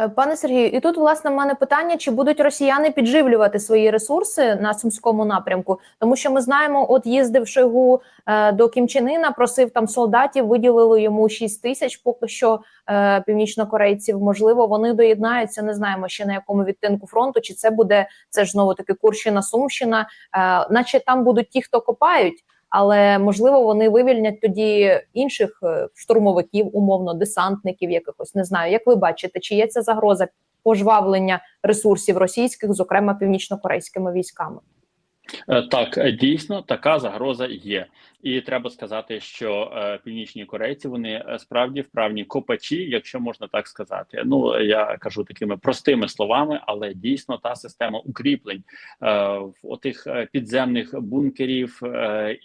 Е, Пане Сергію, і тут власне в мене питання: чи будуть росіяни підживлювати свої ресурси на сумському напрямку? Тому що ми знаємо, от їздив Шойгу е, до Кімчинина, просив там солдатів, виділили йому 6 тисяч. Поки що е, північнокорейців. Можливо, вони доєднаються. Не знаємо ще на якому відтинку фронту. Чи це буде це ж знову таки Курщина, Сумщина, е, наче там будуть ті, хто копають. Але можливо вони вивільнять тоді інших е, штурмовиків, умовно десантників, якихось не знаю. Як ви бачите, чи є ця загроза пожвавлення ресурсів російських, зокрема північно-корейськими військами? Е, Так, е, дійсно така загроза є, і треба сказати, що е, північні корейці вони справді вправні копачі, якщо можна так сказати. Ну я кажу такими простими словами, але дійсно та система укріплень в отих підземних бункерів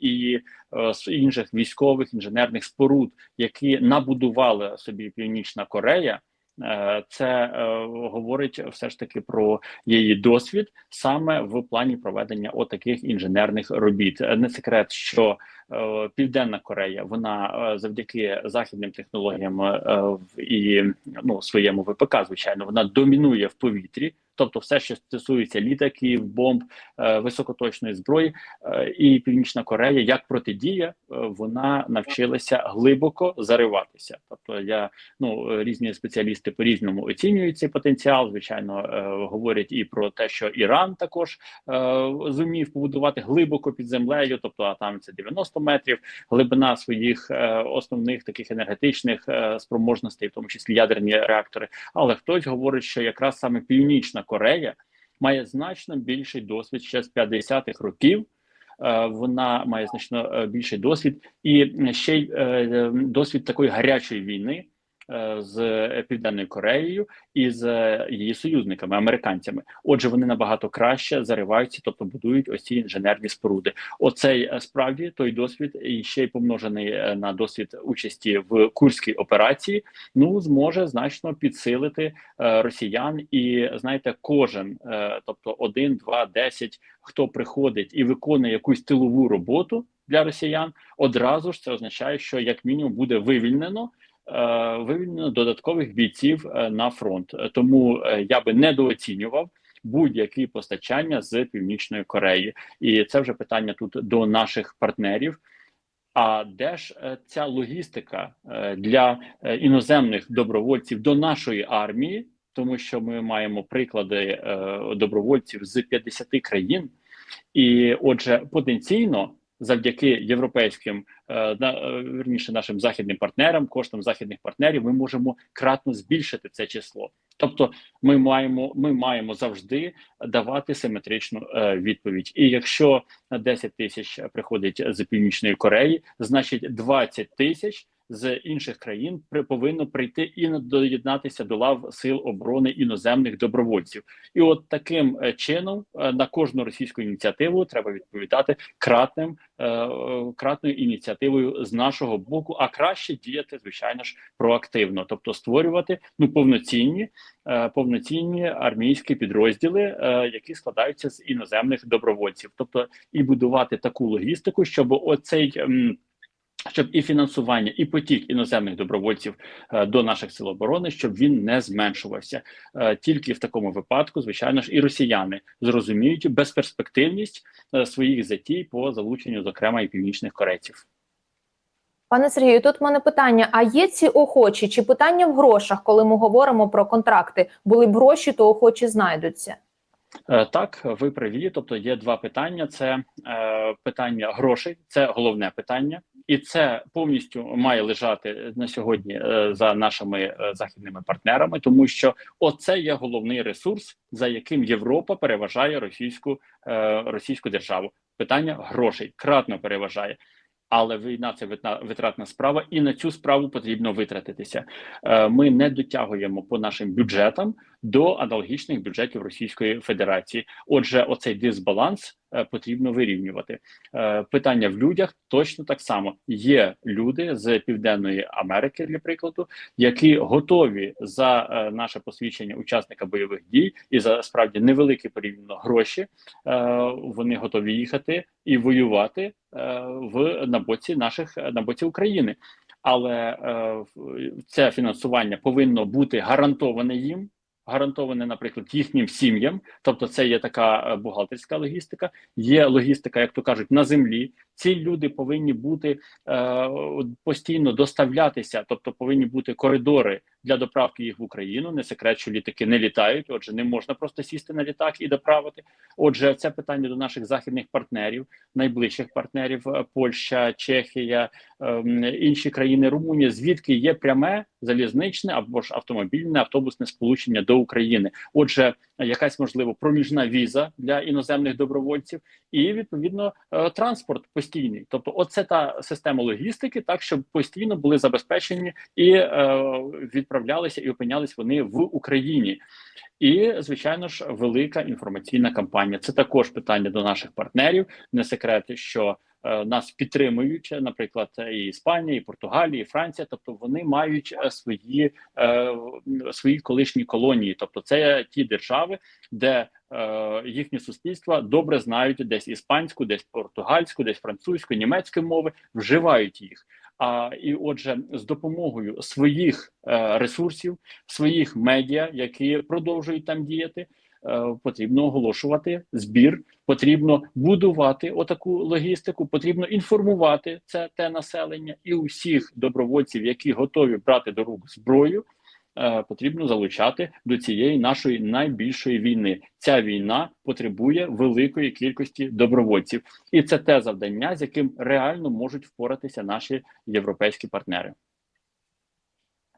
і е, інших військових інженерних споруд, які набудувала собі Північна Корея. Е, Це е, говорить все ж таки про її досвід саме в плані проведення отаких інженерних робіт. Е, Не секрет, що Південна Корея вона е, завдяки західним технологіям е, і ну своєму ВПК, звичайно, вона домінує в повітрі. Тобто, все, що стосується літаків, бомб, е, високоточної зброї, е, і Північна Корея як протидія, е, вона навчилася глибоко зариватися. Тобто, я ну е, різні спеціалісти по різному оцінюють цей потенціал. Звичайно, е, говорять і про те, що Іран також е, зумів побудувати глибоко під землею, тобто а там це 90 метрів, глибина своїх е, основних таких енергетичних е, спроможностей, в тому числі ядерні реактори. Але хтось говорить, що якраз саме Північна Корея має значно більший досвід ще з 50-х років. Е, Вона має значно більший досвід і ще й досвід такої гарячої війни з Південною Кореєю і з е, її союзниками, американцями. Отже, вони набагато краще зариваються, тобто будують ось ці інженерні споруди. Оцей е, справді той досвід, і ще й помножений е, на досвід участі в курській операції, ну зможе значно підсилити е, росіян. І знаєте, кожен, е, тобто один, два, десять, хто приходить і виконує якусь тилову роботу для росіян, одразу ж це означає, що як мінімум буде вивільнено. Е, Вивільнено додаткових бійців е, на фронт, тому е, я би недооцінював будь-які постачання з північної Кореї, і це вже питання тут до наших партнерів. А де ж ця логістика для іноземних добровольців до нашої армії, тому що ми маємо приклади добровольців з 50 країн, і отже, потенційно. Завдяки європейським е, е, нашим західним партнерам, коштам західних партнерів, ми можемо кратно збільшити це число. Тобто, ми маємо ми маємо завжди давати симетричну е, відповідь. І якщо 10 тисяч приходить з північної Кореї, значить 20 тисяч з інших країн при повинно прийти і на- доєднатися до лав сил оборони іноземних добровольців. І от таким е, чином е, на кожну російську ініціативу треба відповідати кратним е, кратною ініціативою з нашого боку, а краще діяти, звичайно ж, проактивно, тобто створювати ну повноцінні повноцінні армійські підрозділи, які складаються з іноземних добровольців, тобто і будувати таку логістику, щоб оцей. Щоб і фінансування, і потік іноземних добровольців е, до наших сил оборони, щоб він не зменшувався. Е, тільки в такому випадку, звичайно ж, і росіяни зрозуміють безперспективність е, своїх затій по залученню, зокрема, і північних корейців. Пане Сергію, тут в мене питання: а є ці охочі? Чи питання в грошах, коли ми говоримо про контракти? Були б гроші, то охочі знайдуться. Так, ви праві. Тобто є два питання: це е, питання грошей, це головне питання, і це повністю має лежати на сьогодні е, за нашими е, західними партнерами, тому що оце є головний ресурс, за яким Європа переважає російську е, російську державу. Питання грошей кратно переважає. Але війна це витратна справа, і на цю справу потрібно витратитися. Е, Ми не дотягуємо по нашим бюджетам до аналогічних бюджетів Російської Федерації. Отже, оцей дисбаланс е, потрібно вирівнювати. Е, Питання в людях точно так само. Є люди з Південної Америки, для прикладу, які готові за е, наше посвідчення учасника бойових дій і за справді невеликі порівняно гроші. Вони готові їхати і воювати в на боці наших на боці України. Але е, це фінансування повинно бути гарантоване їм гарантоване, наприклад, їхнім сім'ям, тобто це є така е, бухгалтерська логістика, є логістика, як то кажуть, на землі. Ці люди повинні бути е, постійно доставлятися, тобто повинні бути коридори для доправки їх в Україну. Не секрет, що літаки не літають. Отже, не можна просто сісти на літак і доправити. Отже, це питання до наших західних партнерів, найближчих партнерів е, Польща, Чехія, ем, інші країни Румунія, звідки є пряме залізничне або ж автомобільне автобусне сполучення до України. Отже, якась можливо проміжна віза для іноземних добровольців, і відповідно е, транспорт постійний. Тобто, оце та система логістики, так щоб постійно були забезпечені і е, відправлялися і опинялись вони в Україні. І звичайно ж, велика інформаційна кампанія. Це також питання до наших партнерів. Не секрет, що е, нас підтримують, наприклад, і Іспанія, і Португалія, і Франція. Тобто вони мають е, свої е, свої колишні колонії. Тобто, це ті держави, де е, їхні суспільства добре знають десь іспанську, десь португальську, десь французьку, німецьку мови, вживають їх. А і отже, з допомогою своїх е, ресурсів, своїх медіа, які продовжують там діяти, е, потрібно оголошувати збір, потрібно будувати отаку логістику, потрібно інформувати це те населення і усіх добровольців, які готові брати до рук зброю. Е, Потрібно залучати до цієї нашої найбільшої війни. Ця війна потребує великої кількості добровольців, і це те завдання, з яким реально можуть впоратися наші європейські партнери.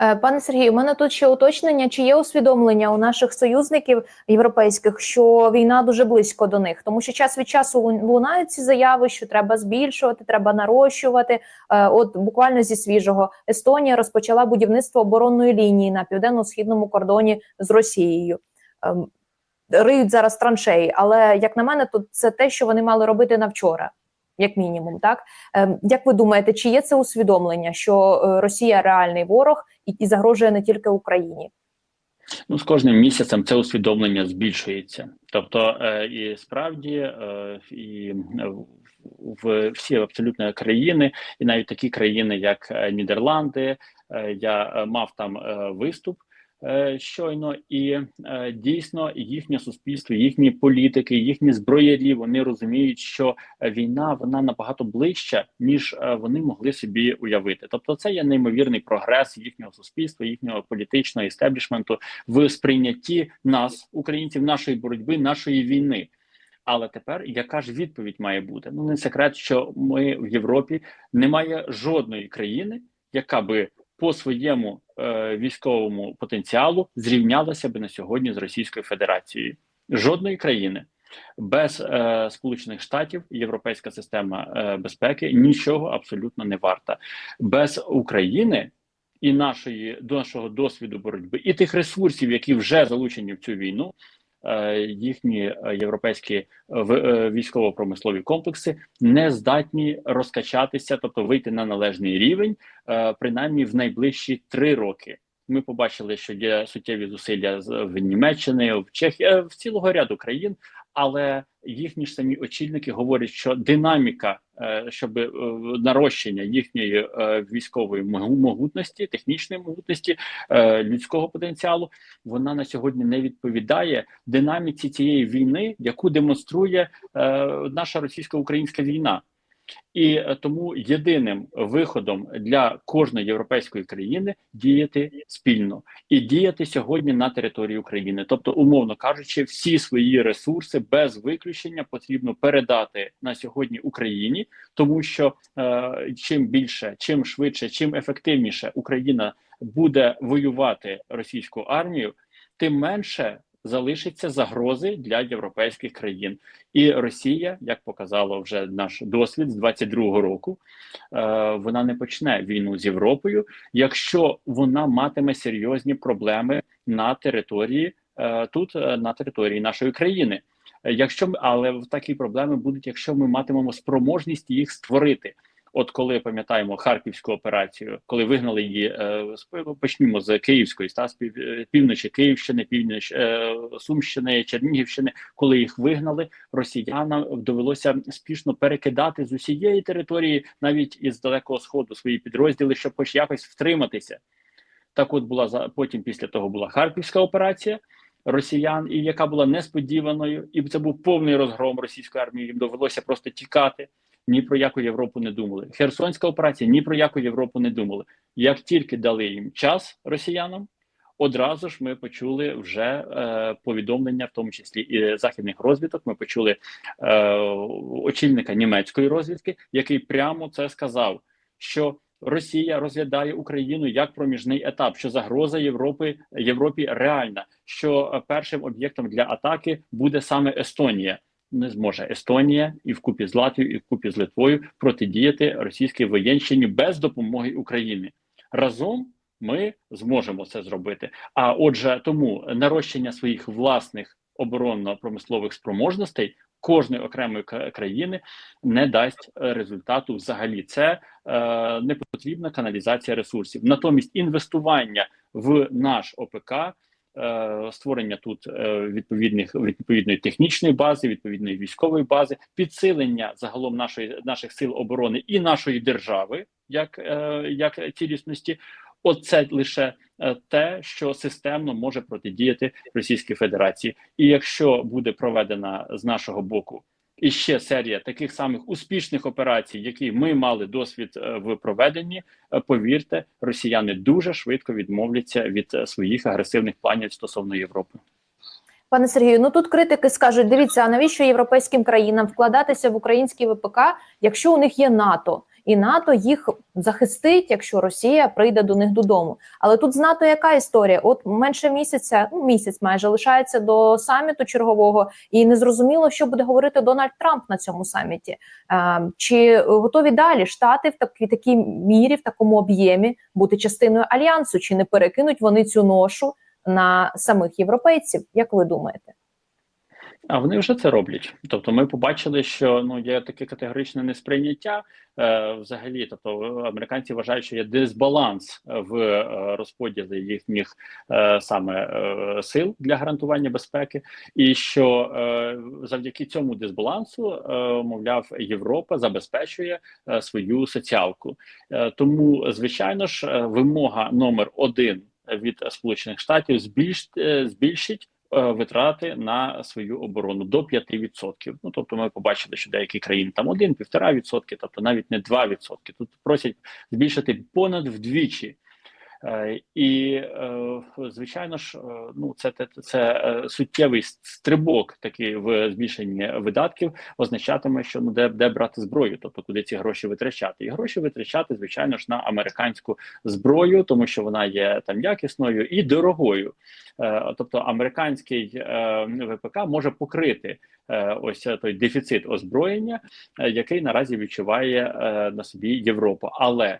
Е, Пане Сергію, у мене тут ще уточнення: чи є усвідомлення у наших союзників європейських, що війна дуже близько до них, тому що час від часу лунають ці заяви, що треба збільшувати, треба нарощувати. Е, От буквально зі свіжого Естонія розпочала будівництво оборонної лінії на південно-східному кордоні з Росією. Ем, Риють зараз траншеї, але як на мене, тут це те, що вони мали робити на вчора. Як мінімум, так Ем, як ви думаєте, чи є це усвідомлення, що е, Росія реальний ворог і, загрожує не тільки Україні? Ну з кожним місяцем це усвідомлення збільшується. Тобто, е, і справді, е, і в всі абсолютно країни, і навіть такі країни, як Нідерланди, я мав там виступ. Е, Щойно і е, дійсно їхнє суспільство, їхні політики, їхні зброярі вони розуміють, що е, війна вона набагато ближча, ніж вони могли собі уявити. Тобто, це є неймовірний прогрес їхнього суспільства, їхнього політичного істеблішменту в сприйнятті нас, українців, нашої боротьби, нашої війни. Але тепер яка ж відповідь має бути? Ну не секрет, що ми в Європі немає жодної країни, яка би по своєму е, військовому потенціалу зрівнялася би на сьогодні з Російською Федерацією. Жодної країни без е, Сполучених Штатів європейська система е, безпеки нічого абсолютно не варта. Без України і нашої до нашого досвіду боротьби, і тих ресурсів, які вже залучені в цю війну. Е, Їхні е, європейські е, військово-промислові комплекси не здатні розкачатися, тобто вийти на належний рівень, принаймні в найближчі три роки. Ми побачили, що є суттєві зусилля в Німеччини, в Чехії, в цілого ряду країн, але їхні ж самі очільники говорять, що динаміка, щоб е, нарощення їхньої е, військової могутності, технічної могутності, е, людського потенціалу, вона на сьогодні не відповідає динаміці цієї війни, яку демонструє е, наша російсько-українська війна. І е, тому єдиним виходом для кожної європейської країни діяти спільно і діяти сьогодні на території України. Тобто, умовно кажучи, всі свої ресурси без виключення потрібно передати на сьогодні Україні, тому що е, чим більше, чим швидше, чим ефективніше Україна буде воювати російську армію, тим менше залишиться загрози для європейських країн. І Росія, як показало вже наш досвід з 22-го року, е, вона не почне війну з Європою, якщо вона матиме серйозні проблеми на території е, тут, е, на території нашої країни. Якщо ми, але такі проблеми будуть, якщо ми матимемо спроможність їх створити. От коли пам'ятаємо харківську операцію, коли вигнали її, е, з- почнімо з Київської та з е, півночі Київщини, північ е, Сумщини, Чернігівщини, коли їх вигнали, росіянам довелося спішно перекидати з усієї території, навіть із далекого сходу, свої підрозділи, щоб хоч якось втриматися. Так, от була за потім, після того була харківська операція, росіян, і яка була несподіваною, і це був повний розгром російської армії. Їм довелося просто тікати. Ні про яку Європу не думали. Херсонська операція ні про яку Європу не думали. Як тільки дали їм час росіянам, одразу ж ми почули вже е, повідомлення, в тому числі і західних розвідок. Ми почули е, очільника німецької розвідки, який прямо це сказав, що Росія розглядає Україну як проміжний етап, що загроза Європи Європі реальна, що першим об'єктом для атаки буде саме Естонія. Не зможе Естонія і вкупі з Латвією, і вкупі з Литвою протидіяти російській воєнщині без допомоги України. Разом ми зможемо це зробити. А отже, тому нарощення своїх власних оборонно-промислових спроможностей кожної окремої країни не дасть результату взагалі. Це е, не потрібна каналізація ресурсів. Натомість інвестування в наш ОПК. Е, Створення тут е, відповідних відповідної технічної бази, відповідної військової бази, підсилення загалом нашої наших сил оборони і нашої держави, як, е, як цілісності, оце лише те, що системно може протидіяти Російській Федерації. І якщо буде проведена з нашого боку і ще серія таких самих успішних операцій, які ми мали досвід е, в проведенні, е, повірте, росіяни дуже швидко відмовляться від е, своїх агресивних планів стосовно Європи. Пане Сергію, ну тут критики скажуть: дивіться, а навіщо європейським країнам вкладатися в український ВПК, якщо у них є НАТО, і НАТО їх захистить, якщо Росія прийде до них додому. Але тут з НАТО яка історія? От менше місяця, ну місяць майже лишається до саміту чергового, і незрозуміло, що буде говорити Дональд Трамп на цьому саміті. Е, чи готові далі штати в такій такій мірі, в такому об'ємі бути частиною альянсу? Чи не перекинуть вони цю ношу? на самих європейців, як ви думаєте? А вони вже це роблять. Тобто, ми побачили, що ну є таке категоричне несприйняття е, взагалі. Тобто, американці вважають, що є дисбаланс в е, розподілі їхніх е, саме е, сил для гарантування безпеки, і що е, завдяки цьому дисбалансу, е, мовляв, Європа забезпечує е, свою соціалку. Е, тому, звичайно ж, е, вимога номер один від Сполучених Штатів збільш, е, збільшить е, витрати на свою оборону до 5%. Ну тобто, ми побачили, що деякі країни там 1-1,5%, тобто навіть не 2%. Тут просять збільшити понад вдвічі. Е, І е, звичайно ж, е, ну це це, це суттєвий стрибок такий в збільшенні видатків, означатиме, що ну де де брати зброю, тобто куди ці гроші витрачати, і гроші витрачати, звичайно ж, на американську зброю, тому що вона є там якісною і дорогою. Тобто, американський ВПК може покрити ось той дефіцит озброєння, який наразі відчуває на собі Європа, але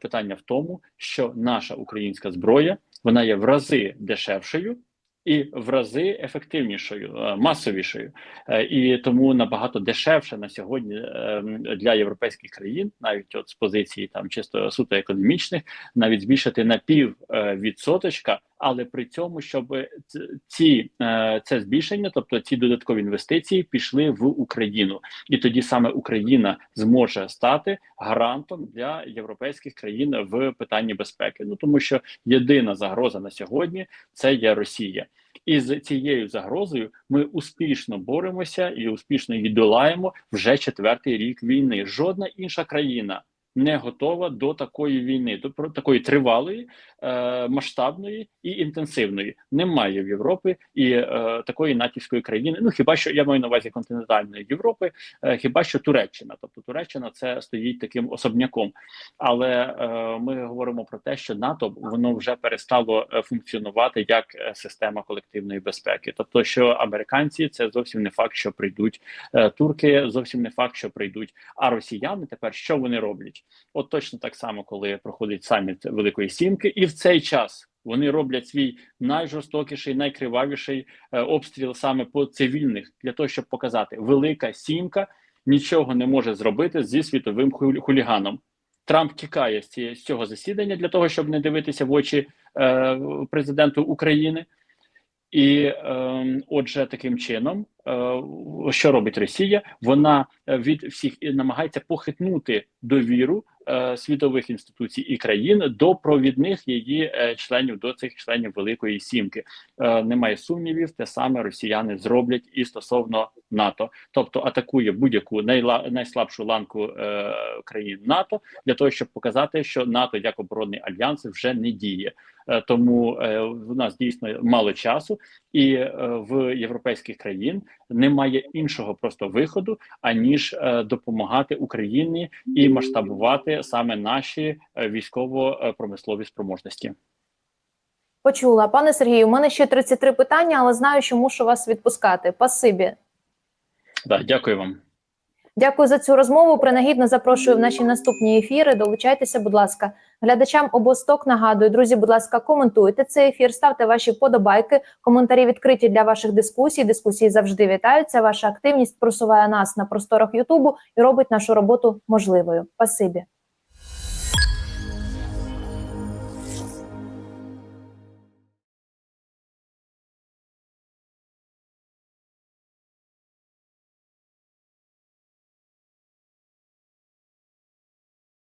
питання в тому, що наша українська зброя вона є в рази дешевшою і в рази ефективнішою, е, масовішою, Е, і тому набагато дешевше на сьогодні е, для європейських країн, навіть от з позиції там чисто суто економічних, навіть збільшити на пів е, відсоточка. Але при цьому, щоб ці е, це збільшення, тобто ці додаткові інвестиції, пішли в Україну, і тоді саме Україна зможе стати гарантом для європейських країн в питанні безпеки. Ну тому що єдина загроза на сьогодні це є Росія. І з цією загрозою ми успішно боремося і успішно її долаємо вже четвертий рік війни. Жодна інша країна не готова до такої війни, до такої тривалої, е, масштабної і інтенсивної. Немає в Європі і е, такої натівської країни. Ну хіба що я маю на увазі континентальної Європи, е, хіба що Туреччина? Тобто Туреччина це стоїть таким особняком. Але е, ми говоримо про те, що НАТО воно вже перестало е, функціонувати як е, система колективної безпеки. Тобто, що американці це зовсім не факт, що прийдуть е, турки, зовсім не факт, що прийдуть. А росіяни тепер що вони роблять? От точно так само, коли проходить саміт Великої Сімки, і в цей час вони роблять свій найжорстокіший, найкривавіший е, обстріл саме по цивільних для того, щоб показати, велика сімка нічого не може зробити зі світовим хуліганом. Трамп тікає з, цього засідання для того, щоб не дивитися в очі е, президенту України. І е, отже, таким чином, що робить Росія? Вона е, від всіх намагається похитнути довіру е, світових інституцій і країн до провідних її е, членів, до цих членів Великої Сімки. Е, немає сумнівів, те саме росіяни зроблять і стосовно НАТО, тобто атакує будь-яку найслабшу ланку е, країн НАТО для того, щоб показати, що НАТО як оборонний альянс вже не діє. Е, тому е, в нас дійсно мало часу, і е, в європейських країн немає іншого просто виходу, аніж е, допомагати Україні і масштабувати саме наші е, військово-промислові спроможності. Почула, пане Сергію. У мене ще 33 питання, але знаю, що мушу вас відпускати. Пасибі. Да, дякую вам. Дякую за цю розмову. Принагідно запрошую в наші наступні ефіри. Долучайтеся, будь ласка. Глядачам обосток нагадую, друзі, будь ласка, коментуйте цей ефір, ставте ваші подобайки. Коментарі відкриті для ваших дискусій. Дискусії завжди вітаються. Ваша активність просуває нас на просторах Ютубу і робить нашу роботу можливою. Пасибі.